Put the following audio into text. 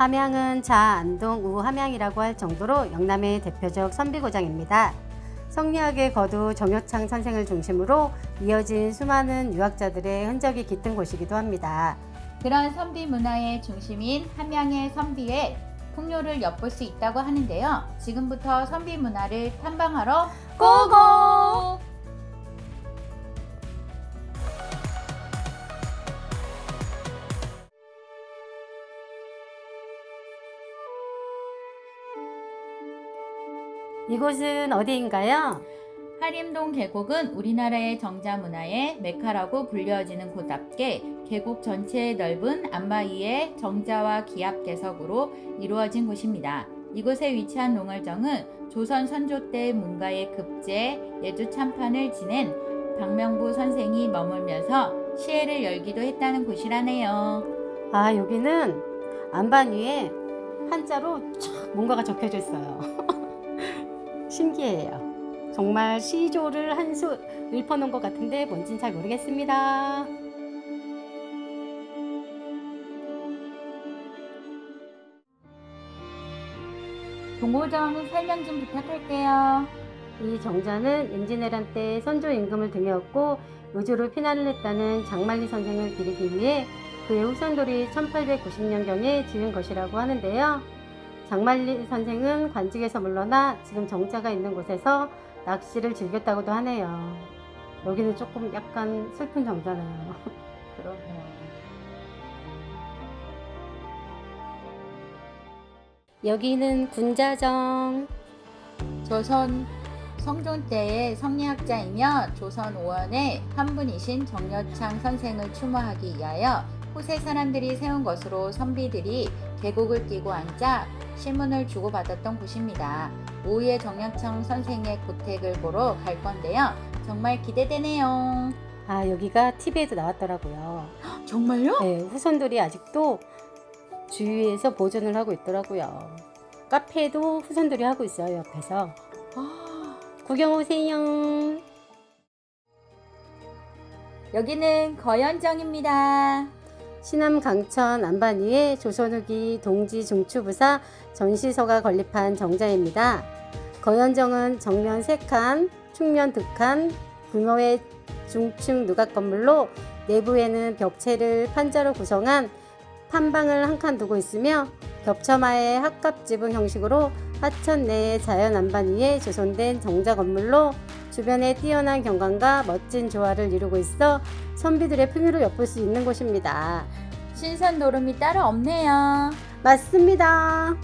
함양은 자, 안동, 우 함양이라고 할 정도로 영남의 대표적 선비고장입니다. 성리학의 거두 정효창 선생을 중심으로 이어진 수많은 유학자들의 흔적이 깃든 곳이기도 합니다. 그런 선비 문화의 중심인 함양의 선비에 풍요를 엿볼 수 있다고 하는데요. 지금부터 선비 문화를 탐방하러 고고! 이곳은 어디인가요? 하림동 계곡은 우리나라의 정자 문화의 메카라고 불려지는 곳답게 계곡 전체의 넓은 안바위의 정자와 기압 개석으로 이루어진 곳입니다. 이곳에 위치한 농월정은 조선 선조 때 문가의 급제, 예주 참판을 지낸 박명부 선생이 머물면서 시해를 열기도 했다는 곳이라네요. 아, 여기는 안반 위에 한자로 촥 뭔가가 적혀져 있어요. 신기해요. 정말 시조를 한 수 읊어놓은 것 같은데 뭔진 잘 모르겠습니다. 동호정 설명 좀 부탁할게요. 이 정자는 임진왜란 때 선조 임금을 등에 업고 의주로 피난을 했다는 장만리 선생을 기리기 위해 그의 후손들이 1890년경에 지은 것이라고 하는데요. 장만리 선생은 관직에서 물러나 지금 정자가 있는 곳에서 낚시를 즐겼다고도 하네요. 여기는 조금 약간 슬픈 정자네요. 그러게요. 여기는 군자정. 조선 성종 때의 성리학자이며 조선 5원의 한 분이신 정여창 선생을 추모하기 위하여 후세 사람들이 세운 것으로 선비들이 계곡을 끼고 앉아 시문을 주고받았던 곳입니다. 오후에 정여창 선생의 고택을 보러 갈 건데요. 정말 기대되네요. 아, 여기가 TV에도 나왔더라고요. 정말요? 네, 후손들이 아직도 주위에서 보존을 하고 있더라고요. 카페도 후손들이 하고 있어요, 옆에서. 아, 구경 오세요. 여기는 거연정입니다. 시남 강천 안반 위에 조선 후기 동지 중추부사 전시서가 건립한 정자입니다. 거연정은 정면 3칸, 충면 2칸, 규모의 중층 누각 건물로 내부에는 벽체를 판자로 구성한 판방을 한 칸 두고 있으며 겹쳐마의 합갑지붕 형식으로 하천 내의 자연 안반 위에 조성된 정자 건물로 주변에 뛰어난 경관과 멋진 조화를 이루고 있어 선비들의 풍요를 엿볼 수 있는 곳입니다. 신선 노름이 따로 없네요. 맞습니다.